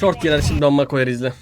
Short girer şimdi amma koyar izle.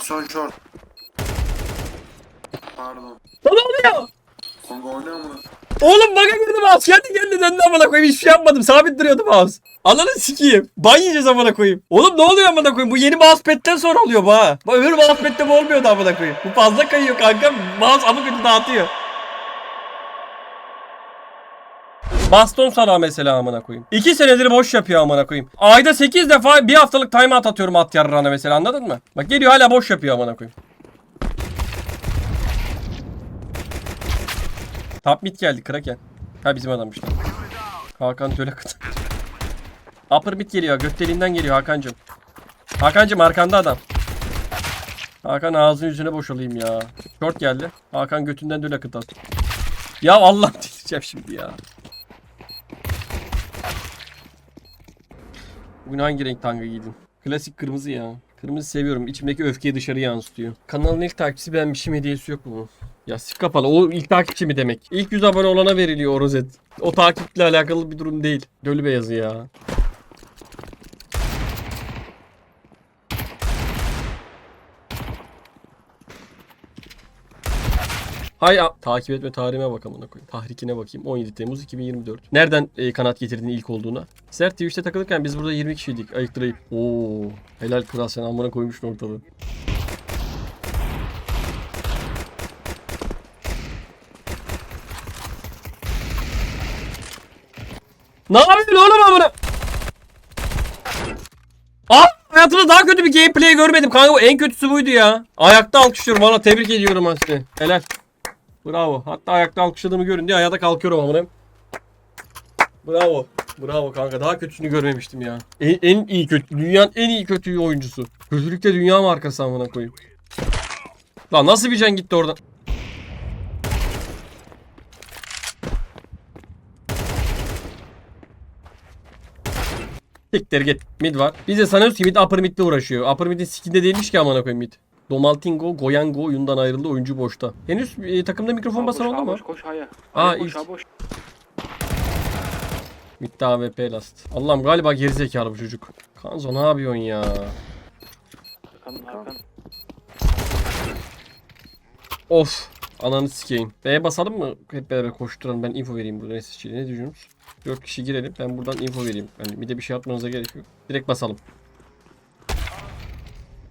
Son short. Pardon. Ne oluyor? Kongo oynuyor mu? Oğlum baka girdi mouse. Kendi kendine döndü amına koyayım. Hiçbir şey yapmadım. Sabit duruyordu mouse. Ananı sikeyim. Ban yiyeceğiz amına koyayım. Oğlum ne oluyor amına koyayım? Bu yeni mousepad'den sonra oluyor bu ha. Bu öbür mousepad'de bu olmuyordu amına koyayım. Bu fazla kayıyor kanka. Mouse amı kötü dağıtıyor. Baston sana mesela amına koyayım. 2 senedir boş yapıyor amına koyayım. Ayda 8 defa bir haftalık timeout atıyorum at yarrağına mesela anladın mı? Bak geliyor hala boş yapıyor amına koyayım. Top mid geldi Kraken. Ha bizim adammış lan. Hakan töle kıt. Upper mid geliyor. Göt deliğinden geliyor Hakan'cım. Hakan'cım arkanda adam. Hakan ağzını yüzüne boşalayım ya. Short geldi. Hakan götünden döle kıt at. Ya Allah diyeceğim şimdi ya. Bugün hangi renk tanga giydin? Klasik kırmızı ya. Kırmızı seviyorum. İçimdeki öfkeyi dışarı yansıtıyor. Kanalın ilk takipçisi beğenmişim hediyesi yok mu? Ya sik kapalı. O ilk takipçi mi demek? İlk 100 abone olana veriliyor o rozet. O takiple alakalı bir durum değil. Dölü beyazı ya. Hay takip etme tarihime bak amına koyayım. Tahrikine bakayım. 17 Temmuz 2024. Nereden e, kanat getirdin ilk olduğuna? Sert Twitch'te takılırken biz burada 20 kişiydik. Ayıktırayım. Oo, helal kral sen amına koymuşsun ortalığı. Ne yapıyorsun oğlum amına? Aa, hayatımda daha kötü bir gameplay görmedim kanka. Bu en kötüsü buydu ya. Ayakta alkışlıyorum. Valla tebrik ediyorum ben seni. Helal. Bravo. Hatta ayakta alkışladığımı görün diye ayağa da kalkıyorum amına. Bravo. Bravo kanka. Daha kötüsünü görmemiştim ya. En, en iyi kötü. Dünyanın en iyi kötü oyuncusu. Kötülükte dünya markası amına koyayım. Lan nasıl bir can gitti oradan? Siktir git. Mid var. Biz de sanıyoruz ki mid upper mid'le uğraşıyor. Upper mid'in skinde değilmiş ki amına koyayım mid. Domaltingo, Goyango oyundan ayrıldı. Oyuncu boşta. Henüz e, takımda mikrofon basan oldu mu? Koş haya. Aa, Haya koş ilk. boş. Mid'de AWP last. Allah'ım galiba gerizekalı bu çocuk. Kanzo ne yapıyorsun ya? Hakan Hakan. Of. Ananı sikeyim. B'ye basalım mı? Hep beraber koşturalım. Ben info vereyim bu neyse için. Ne diyorsunuz? 4 kişi girelim. Ben buradan info vereyim. Yani bir de bir şey yapmanıza gerek yok. Direkt basalım.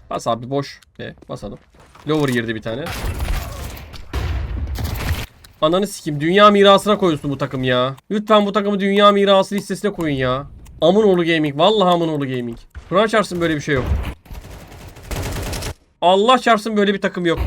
Bas abi boş. B basalım. Lower girdi bir tane. Ananı sikeyim. Dünya mirasına koyuyorsun bu takım ya. Lütfen bu takımı dünya mirası listesine koyun ya. Amunoğlu Gaming. Vallahi Amunoğlu Gaming. Kur'an çarpsın böyle bir şey yok. Allah çarpsın böyle bir takım yok.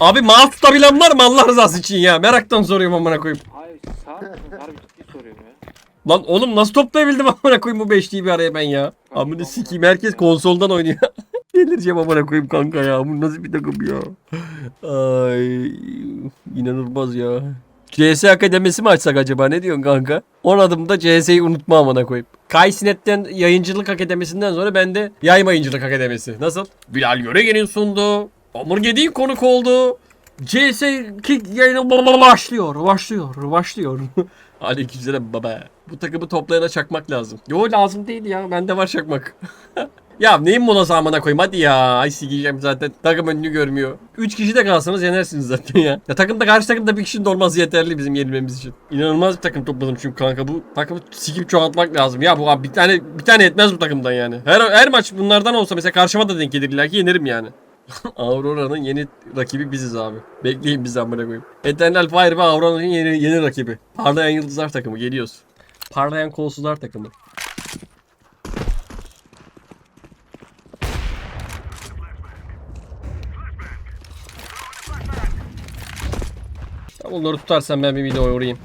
Abi mouse tutabilen var mı Allah rızası için ya? Meraktan soruyorum amına koyayım. Hayır sağ mısın? Harbi ciddi soruyorum ya. Lan oğlum nasıl toplayabildim amına koyayım bu beşliği bir araya ben ya? Amına sikeyim herkes konsoldan oynuyor. Delireceğim amına koyayım kanka ya. Bu nasıl bir takım ya? Ay inanılmaz ya. CS Akademisi mi açsak acaba ne diyorsun kanka? 10 adımda CS'yi unutma amına koyayım. Kaysinet'ten yayıncılık akademisinden sonra ben de yayma yayıncılık akademisi. Nasıl? Bilal Göregen'in sunduğu. Omur Gedi'nin konuk oldu. CS kick yayını başlıyor, başlıyor, başlıyor. Aleykümselam baba. Bu takımı toplayana çakmak lazım. Yo lazım değil ya. Bende var çakmak. ya neyin molası amına koyayım hadi ya. Ay sikeceğim zaten. Takım önünü görmüyor. 3 kişi de kalsanız yenersiniz zaten ya. Ya takımda karşı takımda bir kişinin de olması yeterli bizim yenilmemiz için. İnanılmaz bir takım topladım çünkü kanka bu takımı sikip çoğaltmak lazım. Ya bu abi bir tane bir tane yetmez bu takımdan yani. Her her maç bunlardan olsa mesela karşıma da denk gelir ki yenerim yani. Aurora'nın yeni rakibi biziz abi. Bekleyin bizi amına koyayım. Eternal Fire ve Aurora'nın yeni, yeni rakibi. Parlayan Yıldızlar takımı geliyoruz. Parlayan Kolsuzlar takımı. Onları tutarsan ben bir video uğrayayım.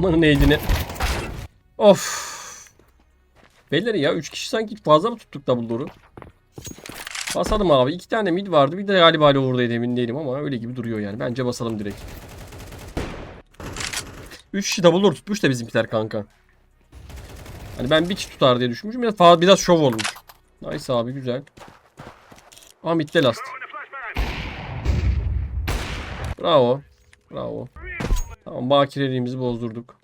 Amanın eğdini. Of. Beyler ya 3 kişi sanki fazla mı tuttuk Dumbledore'u? Basalım abi. İki tane mid vardı. Bir de galiba oradaydı emin değilim ama öyle gibi duruyor yani. Bence basalım direkt. 3 kişi double door tutmuş da bizimkiler kanka. Hani ben bir kişi tutar diye düşünmüşüm. Biraz, fazla, biraz şov olmuş. Nice abi güzel. Aa midde last. Bravo. Bravo. Tamam bakireliğimizi bozdurduk.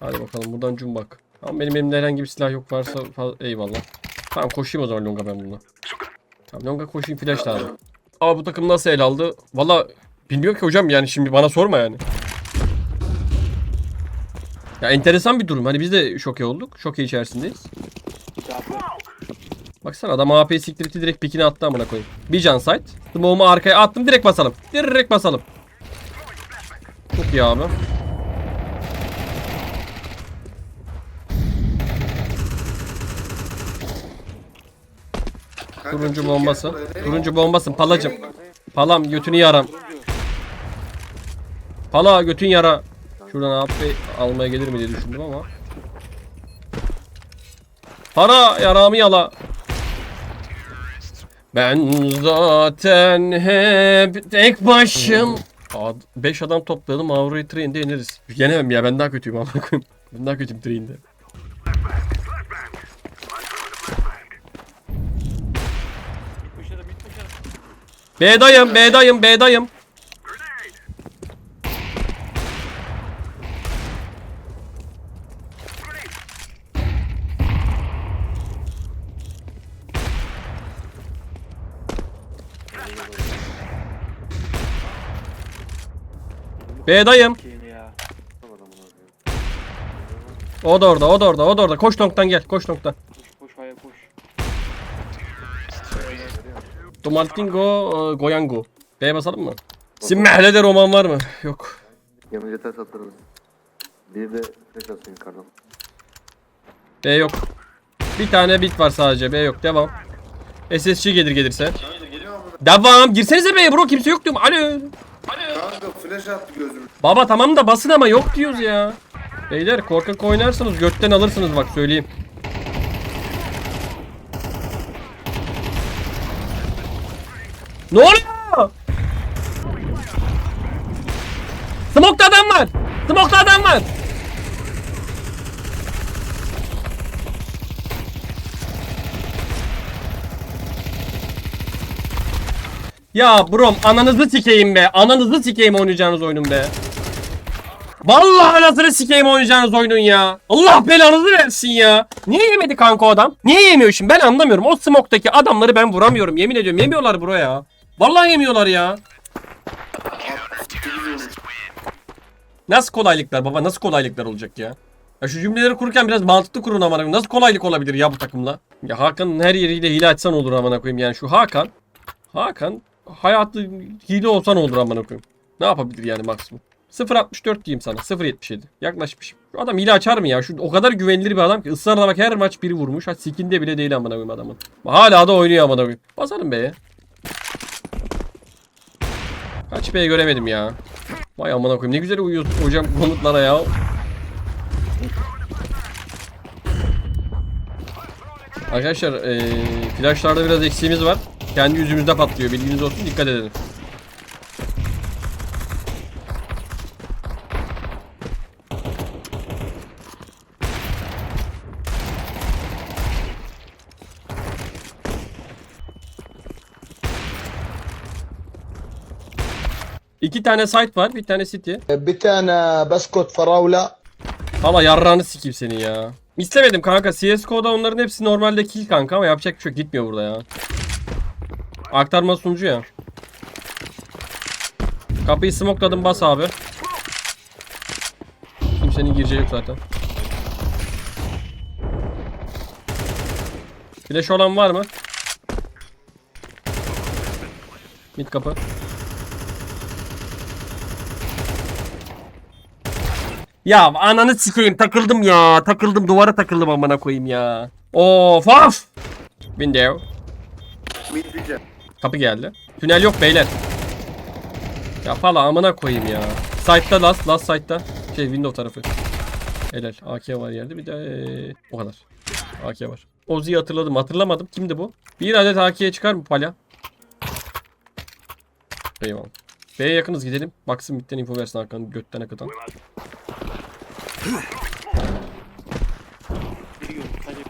Hadi bakalım buradan cumbak. Tamam benim elimde herhangi bir silah yok varsa eyvallah. Tamam koşayım o zaman longa ben bununla. Tamam longa koşayım flash lazım. Aa bu takım nasıl el aldı? Valla bilmiyorum ki hocam yani şimdi bana sorma yani. Ya enteresan bir durum. Hani biz de şoke olduk. Şoke içerisindeyiz. Baksana adam AP siktirti direkt pikini attı amına koyayım. Bir can site. Smoke'umu arkaya attım direkt basalım. Direkt basalım. Çok iyi abi. Turuncu bombası. Turuncu bombasın palacım. Palam götünü yaram. Pala götün yara. Şuradan AP almaya gelir mi diye düşündüm ama. Para yaramı yala. Ben zaten hep tek başım. 5 adam toplayalım Avrupa'yı train'de ineriz. Yenemem ya ben daha kötüyüm ama koyayım. Ben daha kötüyüm train'de. B'dayım B'dayım B'dayım. B'dayım. O da orada, o da orada, o da orada. Koş noktan gel, koş noktan. Push haya push. Tomaltingo, e, Goyango. B'ye basalım mı? Sizin mahallede roman var mı? Yok. Yanıcı ters atarız. Bir de flash atsın yukarıdan. B yok. Bir tane bit var sadece. B yok. Devam. SSC gelir gelirse. Devam. Girsenize B'ye bro. Kimse yok diyorum. Alo. Kanka flash attı gözümü. Baba tamam da basın ama yok diyoruz ya. Beyler korkak oynarsanız götten alırsınız bak söyleyeyim. Ne oluyor? Smoke'da adam var. Smoke'da adam var. Ya brom ananızı sikeyim be. Ananızı sikeyim oynayacağınız oyunun be. Vallahi anasını sikeyim oynayacağınız oyunun ya. Allah belanızı versin ya. Niye yemedi kanka o adam? Niye yemiyor şimdi ben anlamıyorum. O smoke'taki adamları ben vuramıyorum. Yemin ediyorum yemiyorlar bro ya. Vallahi yemiyorlar ya. Nasıl kolaylıklar baba? Nasıl kolaylıklar olacak ya? Ya şu cümleleri kururken biraz mantıklı kurun amına. Nasıl kolaylık olabilir ya bu takımla? Ya Hakan'ın her yeriyle hile açsan olur amına koyayım. Yani şu Hakan Hakan hayatı hile olsan olur amına koyayım. Ne yapabilir yani maksimum? 0.64 diyeyim sana. 0.77. Yaklaşmışım. Şu adam hile açar mı ya? Şu o kadar güvenilir bir adam ki ısrarla bak her maç biri vurmuş. Hatta sikinde bile değil amına koyayım adamın. Hala da oynuyor amına koyayım. Basalım B'ye. Kaç B'ye göremedim ya. Vay amına koyayım ne güzel uyuyorsun hocam komutlara ya. Arkadaşlar eee flashlarda biraz eksiğimiz var. Kendi yüzümüzde patlıyor bilginiz olsun dikkat edin. İki tane site var, bir tane city. E, bir tane Baskot Faravla. Hala yarrağını sikeyim seni ya. İstemedim kanka. CSGO'da onların hepsi normalde kill kanka ama yapacak bir şey. Gitmiyor burada ya. Aktarma sunucu ya. Kapıyı smokladım bas abi. Kimsenin gireceği yok zaten. Flash olan var mı? Mid kapı. Ya ananı sikeyim takıldım ya. Takıldım duvara takıldım amına koyayım ya. Of of. Window. Kapı geldi. Tünel yok beyler. Ya falan amına koyayım ya. Site'da last, last site'da. Şey window tarafı. Helal. AK var yerde bir de ee, o kadar. AK var. Ozi'yi hatırladım. Hatırlamadım. Kimdi bu? Bir adet AK'ye çıkar mı Palya? Eyvallah. B'ye yakınız gidelim. Baksın bitten info versin arkanı götten akıtan. Biri gördüm. Sadece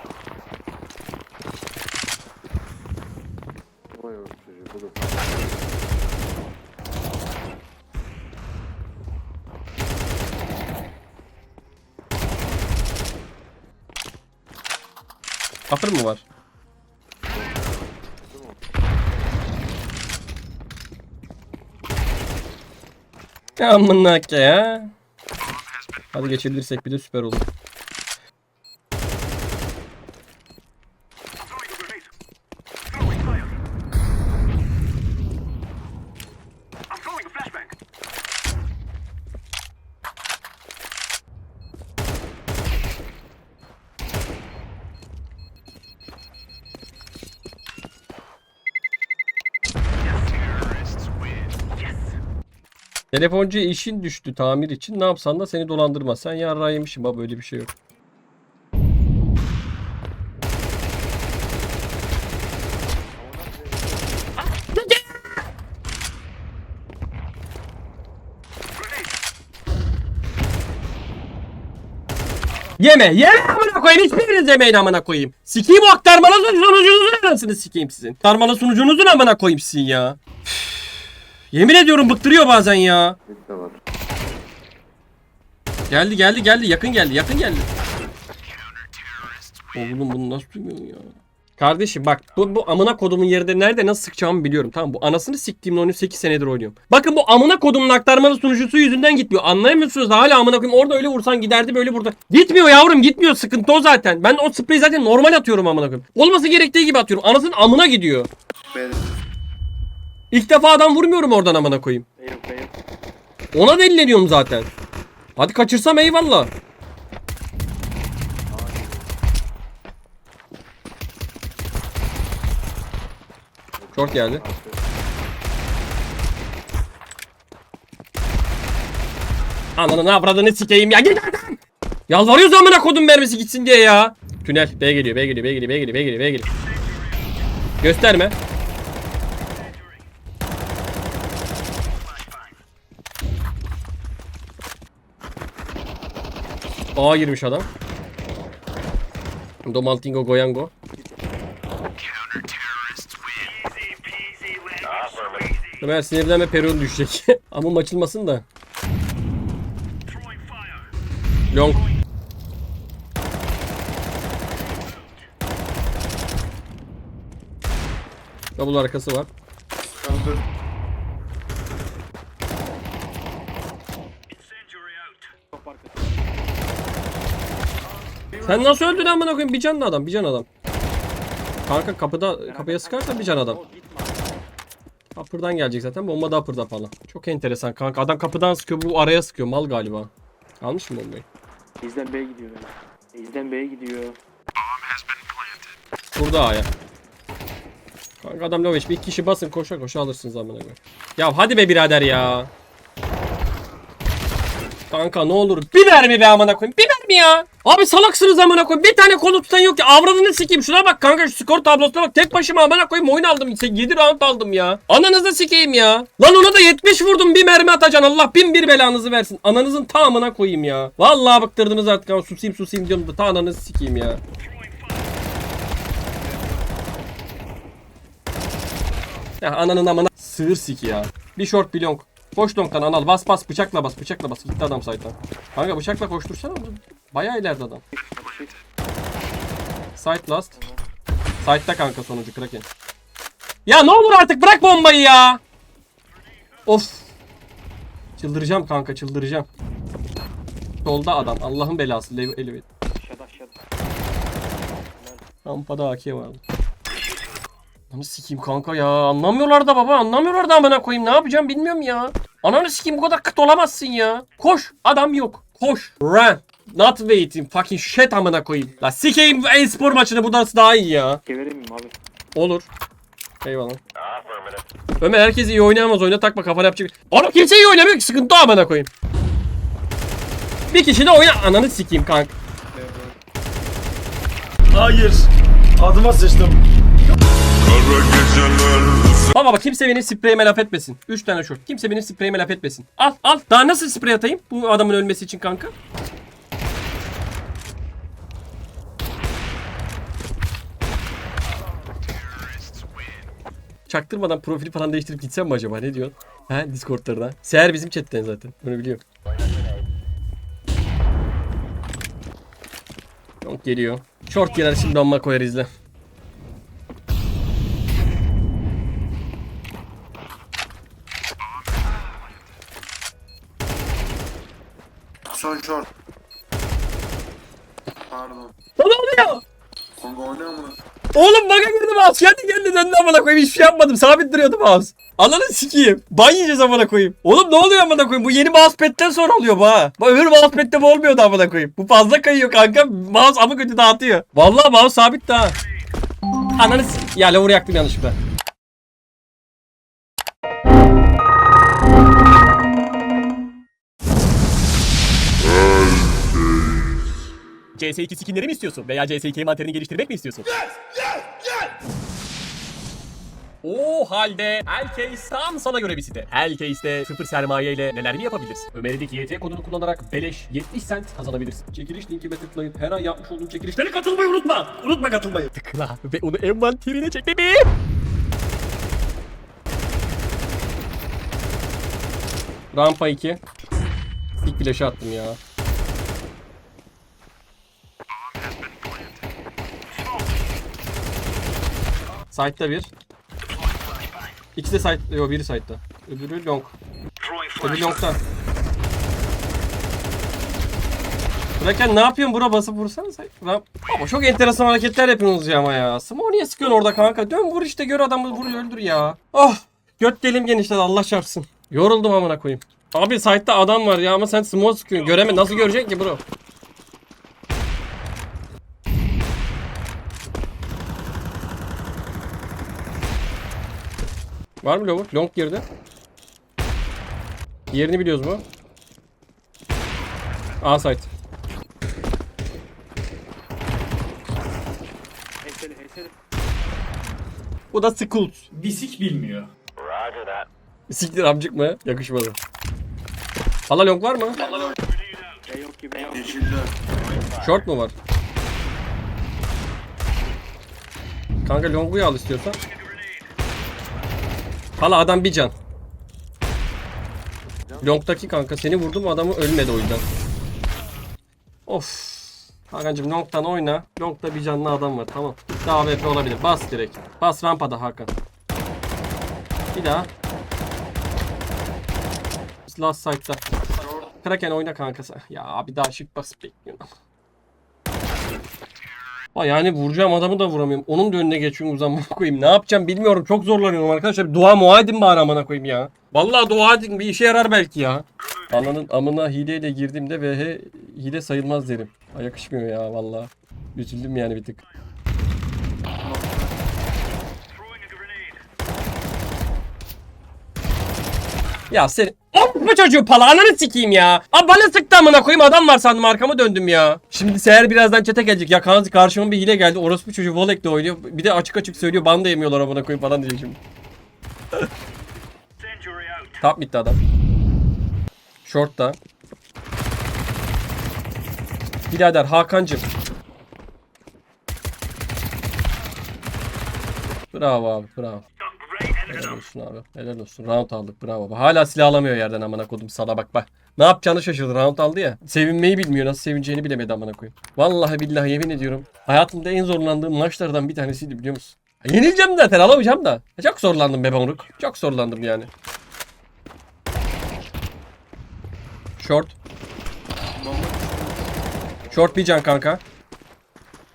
Vay? Amına ya. Hadi geçebilirsek bir de süper olur. Telefoncu işin düştü tamir için. Ne yapsan da seni dolandırmaz. Sen yarrağı yemişsin baba öyle bir şey yok. Yeme yeme amına koyayım hiçbiriniz yemeyin amına koyayım. Sikeyim o aktarmalı sunucunuzun anasını sikeyim sizin. Aktarmalı sunucunuzun amına koyayım sizin ya. Üf. Yemin ediyorum bıktırıyor bazen ya. Bir de var. Geldi geldi geldi yakın geldi yakın geldi. Oğlum bunu nasıl duymuyorsun ya? Kardeşim bak bu, bu amına kodumun yerinde nerede nasıl sıkacağımı biliyorum tamam bu anasını siktiğimin oyunu 8 senedir oynuyorum. Bakın bu amına kodumun aktarmalı sunucusu yüzünden gitmiyor. Anlayamıyorsunuz hala amına koyayım orada öyle vursan giderdi böyle burada. Gitmiyor yavrum gitmiyor sıkıntı o zaten. Ben o spreyi zaten normal atıyorum amına koyayım. Olması gerektiği gibi atıyorum. Anasının amına gidiyor. Ben İlk defa adam vurmuyorum oradan amına koyayım. B yok. Ona delileniyorum zaten. Hadi kaçırsam eyvallah. Short geldi. Ananı ne avradını sikeyim ya git oradan. Yalvarıyoruz amına kodum mermisi gitsin diye ya. Tünel B geliyor B geliyor B geliyor B geliyor B geliyor B geliyor. Gösterme. A girmiş adam. Domaltingo Goyango. Ömer sinirlenme Peron düşecek. Ama açılmasın da. Long. Double arkası var. kanka Sen nasıl öldün amına koyayım? Bir canlı adam, bir can adam. Kanka kapıda kapıya sıkarsa bir can adam. Upper'dan gelecek zaten. Bomba da upper'da falan. Çok enteresan kanka. Adam kapıdan sıkıyor, bu araya sıkıyor. Mal galiba. Almış mı bombayı? Bizden B'ye gidiyor. Bizden B'ye gidiyor. Burada A'ya. Kanka adam low. Bir kişi basın koşa koşa alırsınız amına koyayım. Ya hadi be birader ya. Kanka ne olur bir mermi be amına koyayım. Bir mermi ya. Abi salaksınız amına koyayım. Bir tane kolu tutan yok ya. Avradını sikeyim. Şuna bak kanka şu skor tablosuna bak. Tek başıma amına koyayım oyun aldım. 7 round aldım ya. Ananızı sikeyim ya. Lan ona da 70 vurdum. Bir mermi atacaksın. Allah bin bir belanızı versin. Ananızın tamamına koyayım ya. Vallahi bıktırdınız artık ama susayım susayım diyorum ta ananızı sikeyim ya. Ya ananın amına sığır siki ya. Bir short bir long. Koş long'tan anal bas bas bıçakla bas bıçakla bas. Gitti adam site'dan. Kanka bıçakla koştursana Bayağı ileride adam. Site last. Site'da kanka sonucu Kraken. Ya ne olur artık bırak bombayı ya. Of. Çıldıracağım kanka çıldıracağım. Solda adam. Allah'ın belası. Lev aşağıda. Rampada AK vardı. Ananı sikeyim kanka ya. Anlamıyorlar da baba. Anlamıyorlar da amına koyayım. Ne yapacağım bilmiyorum ya. Ananı sikeyim bu kadar kıt olamazsın ya. Koş. Adam yok. Koş. Run. Not waiting. Fucking shit amına koyayım. La sikeyim e-spor maçını bu dans daha iyi ya. Gevereyim mi abi? Olur. Eyvallah. Ömer herkes iyi oynayamaz. Oyuna takma kafana yapacak. Oğlum kimse iyi oynamıyor ki. Sıkıntı amına koyayım. Bir kişi de oyna. Ananı sikeyim kanka. Hayır. Adıma sıçtım. Baba bak kimse benim spreyime laf etmesin. 3 tane short. Kimse benim spreyime laf etmesin. Al al. Daha nasıl sprey atayım bu adamın ölmesi için kanka? Çaktırmadan profili falan değiştirip gitsem mi acaba? Ne diyorsun? He Discord'larda. Seher bizim chatten zaten. Bunu biliyorum. Yok geliyor. Short girer şimdi amma koyar izle. Son short. Pardon. Ne oluyor? Kanka o ne amına? Oğlum baka girdi mouse. Kendi kendine döndü amına koyayım. Hiçbir şey yapmadım. Sabit duruyordu mouse. Ananı sikeyim. Ban yiyeceğiz amına koyayım. Oğlum ne oluyor amına koyayım? Bu yeni mousepad'den sonra oluyor bu ha. Bu öbür mousepad'de bu olmuyordu amına koyayım. Bu fazla kayıyor kanka. Mouse amı kötü dağıtıyor. Vallahi mouse sabit daha. Ananı s- Ya lavur yaktım yanlışlıkla. CS2 skinleri mi istiyorsun? Veya CS2 materyalini geliştirmek mi istiyorsun? O halde Hellcase tam sana göre bir site. Hellcase'de sıfır sermaye ile neler mi yapabilirsin? Ömer'deki YT kodunu kullanarak beleş 70 cent kazanabilirsin. Çekiliş linkime tıklayıp her ay yapmış olduğum çekilişlere katılmayı unutma. Unutma katılmayı. Tıkla ve onu envanterine çek bebeğim. Rampa 2. Sik flash'ı attım ya. Side'da bir. İkisi de side, yok biri side'da. Öbürü long. Öbürü long'da. Bıraken ne yapıyorsun bura basıp vursana sen. Ama çok enteresan hareketler yapıyorsunuz ya ama ya. Smo niye sıkıyorsun orada kanka? Dön vur işte gör adamı vur öldür ya. Oh göt delim genişledi Allah çarpsın. Yoruldum amına koyayım. Abi site'da adam var ya ama sen smoke sıkıyorsun. Göreme nasıl görecek ki bro? Var mı lower? Long girdi. Yerini biliyoruz mu? A site. Heseli heseli. Bu da Skulls. Bisik bilmiyor. Siktir amcık mı? Yakışmadı. Hala long var mı? Yok gibi. Yok. Short mu var? Kanka longuyu al istiyorsan. Hala adam bir can. Long'daki kanka seni vurdum adamı ölmedi o yüzden. Of. Hakan'cım long'dan oyna. Long'da bir canlı adam var tamam. Daha AWP olabilir. Bas direkt. Bas rampada Hakan. Bir daha. Last side'da. Kraken oyna kankası. Ya abi daha shift basıp bekliyorum. Aa, yani vuracağım adamı da vuramıyorum. Onun da önüne geçiyorum uzanmaya koyayım. Ne yapacağım bilmiyorum. Çok zorlanıyorum arkadaşlar. Dua mua edin bari amına koyayım ya. Vallahi dua edin bir işe yarar belki ya. Ananın amına hileyle girdiğimde VH hile sayılmaz derim. Ay yakışmıyor ya vallahi. Üzüldüm yani bir tık. Ya seni... Oh bu çocuğu pala ananı sikeyim ya. Abi bana sıktı amına koyayım adam var sandım arkama döndüm ya. Şimdi Seher birazdan çete gelecek. Ya kanka karşıma bir hile geldi. Orospu çocuğu Volek'le oynuyor. Bir de açık açık söylüyor. Bana da yemiyorlar amına koyayım falan diyecek şimdi. Top mid'de adam. Short'ta. Birader Hakan'cım. Bravo abi bravo. Helal olsun abi. Helal olsun. Round aldık. Bravo. Hala silah alamıyor yerden amına kodum sala bak bak. Ne yapacağını şaşırdı. Round aldı ya. Sevinmeyi bilmiyor. Nasıl sevineceğini bilemedi amına koyayım. Vallahi billahi yemin ediyorum. Hayatımda en zorlandığım maçlardan bir tanesiydi biliyor musun? Yenileceğim zaten alamayacağım da. Çok zorlandım be Bonruk. Çok zorlandım yani. Short. Short bir can kanka.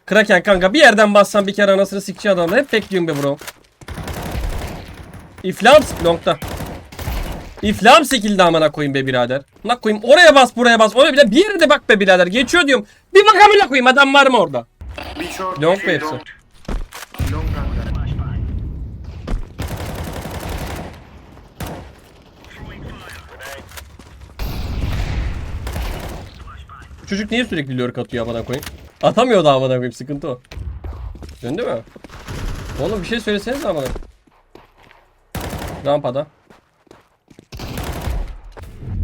Kraken kanka bir yerden bassan bir kere anasını sikçi adamı. Hep bekliyorum be bro. İflam nokta. İflam sekildi amına koyayım be birader. Nak koyayım oraya bas buraya bas. Oraya bile bir yere de bak be birader. Geçiyor diyorum. Bir bak amına koyayım adam var mı orada? Long mu hepsi? Çocuk niye sürekli lurk atıyor amına koyayım? Atamıyor da amına koyayım sıkıntı o. Döndü mü? Oğlum bir şey söyleseniz ama. Rampada.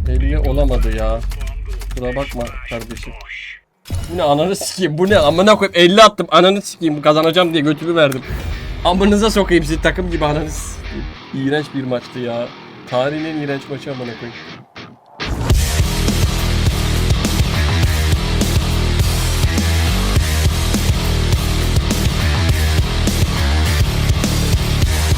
50 olamadı ya. Kusura bakma kardeşim. Bu ne ananı sikeyim bu ne amına koyayım 50 attım ananı sikeyim kazanacağım diye götümü verdim. Amınıza sokayım sizi takım gibi ananı sikeyim. İğrenç bir maçtı ya. Tarihin en iğrenç maçı amına koyayım.